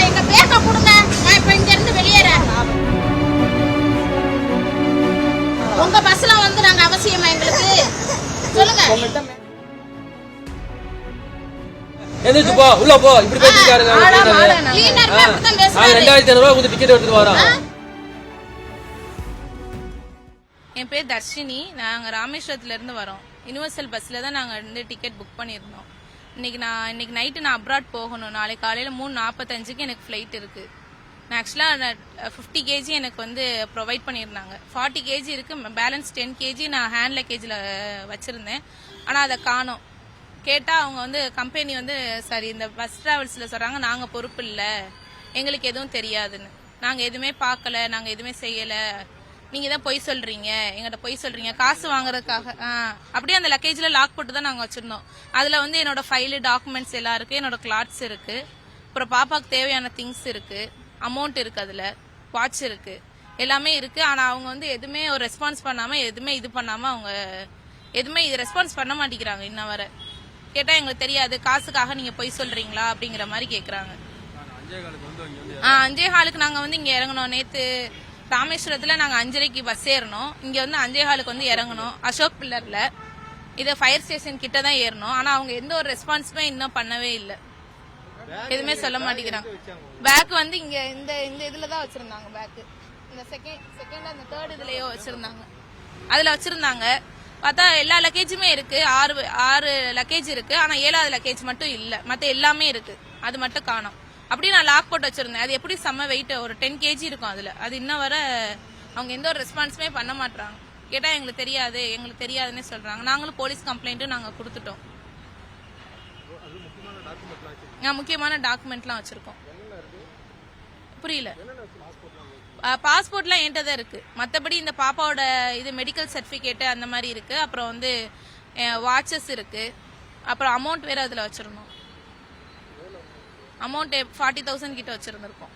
எங்க பேச கொடுங்க நான் இங்க இருந்து வெளியேறேன் உங்க பஸ்ல வந்து நாங்க அவசியமா எங்களுக்கு போ உள்ள போ ரெண்டாயிரத்தி ரூபா கொடுத்து டிக்கெட் எடுத்துட்டு என் பேர் தர்ஷினி. நாங்க ராமேஸ்வரத்துல இருந்து வரோம். யூனிவர்சல் பஸ்ஸில் தான் நாங்கள் வந்து டிக்கெட் புக் பண்ணிருந்தோம் இன்னைக்கு நான் இன்னைக்கு நைட்டு நான் அப்ராட் போகணும். நாளைக்கு காலையில் மூணு நாற்பத்தஞ்சுக்கு எனக்கு ஃப்ளைட் இருக்கு. நான் ஆக்சுவலாக ஃபிஃப்டி கேஜி எனக்கு வந்து ப்ரொவைட் பண்ணியிருந்தாங்க. ஃபார்ட்டி கேஜி இருக்கு பேலன்ஸ் டென் கேஜி நான் ஹேண்ட் லக்கேஜில் வச்சுருந்தேன். ஆனால் அதை காணோம். கேட்டால் அவங்க வந்து கம்பெனி வந்து சரி இந்த பஸ் ட்ராவல்ஸில் சொல்கிறாங்க நாங்கள் பொறுப்பு இல்லை. எங்களுக்கு எதுவும் தெரியாதுன்னு. நாங்கள் எதுவுமே பார்க்கல நாங்கள் எதுவுமே செய்யலை. நீங்கள் தான் பொய் சொல்கிறீங்க எங்கிட்ட பொய் சொல்கிறீங்க காசு வாங்குறதுக்காக அப்படியே அந்த லக்கேஜில் லாக் போட்டு தான் நாங்கள் வச்சுருந்தோம். அதில் வந்து என்னோட ஃபைலு டாக்குமெண்ட்ஸ் எல்லாம் இருக்குது என்னோட கிளாத்ஸ் இருக்குது அப்புறம் பாப்பாவுக்கு தேவையான திங்ஸ் இருக்குது அமௌண்ட் இருக்குது அதில். வாட்ச் இருக்குது எல்லாமே இருக்குது ஆனால் அவங்க வந்து எதுவுமே ஒரு ரெஸ்பான்ஸ் பண்ணாமல் எதுவுமே இது பண்ணாமல் அவங்க எதுவுமே இது ரெஸ்பான்ஸ் பண்ண மாட்டேங்கிறாங்க இன்ன வரை. கேட்டால் எங்களுக்கு தெரியாது. காசுக்காக நீங்கள் பொய் சொல்கிறீங்களா அப்படிங்கிற மாதிரி கேட்குறாங்க ஆ அஞ்சே ஹாலுக்கு நாங்கள் வந்து இங்கே இறங்கணும் நேற்று ராமேஸ்வரத்தில் நாங்கள் அஞ்சரைக்கு பஸ் ஏறணும். இங்கே வந்து அஞ்சேஹாலுக்கு வந்து இறங்கணும். அசோக் பில்லரில். இது ஃபயர் ஸ்டேஷன் கிட்ட தான் ஏறணும். ஆனால் அவங்க எந்த ஒரு ரெஸ்பான்ஸுமே இன்னும் பண்ணவே இல்லை. எதுவுமே சொல்ல மாட்டேங்கிறாங்க. பேக் வந்து இங்கே இந்த இந்த இதில் தான் வச்சுருந்தாங்க பேக்கு இந்த செகண்ட் செகண்ட் அந்த தேர்ட் இதுலேயோ வச்சுருந்தாங்க. அதில் வச்சுருந்தாங்க. பார்த்தா எல்லா லக்கேஜுமே இருக்கு. ஆறு ஆறு லக்கேஜ் இருக்கு. ஆனால் ஏழாவது லக்கேஜ் மட்டும் இல்லை. மற்ற எல்லாமே இருக்கு. அது மட்டும் காணும். அப்படியே நான் லாக் போட்டு வச்சிருந்தேன். அது எப்படி செம்ம வெயிட் ஒரு டென் கேஜி இருக்கும் அதுல. அது இன்ன வர அவங்க எந்த ஒரு ரெஸ்பான்ஸுமே பண்ண மாட்டாங்க கேட்டா எங்களுக்கு தெரியாது எங்களுக்கு தெரியாதுன்னே சொல்றாங்க. நாங்களும் போலீஸ் கம்ப்ளைண்ட்டும் நாங்க கொடுத்துட்டோம். நான் முக்கியமான டாக்குமெண்ட்லாம் வச்சிருக்கோம். புரியல. பாஸ்போர்ட்லாம் என்கிட்ட தான் இருக்கு. மற்றபடி இந்த பாப்பாவோட இது மெடிக்கல் சர்டிஃபிகேட் அந்த மாதிரி இருக்கு. அப்புறம் வந்து வாட்சஸ் இருக்கு. அப்புறம் அமௌண்ட் வேற அதில் வச்சிருந்தோம். அமௌண்ட் ஃபார்ட்டி தௌசண்ட் கிட்ட வச்சிருந்திருக்கோம்.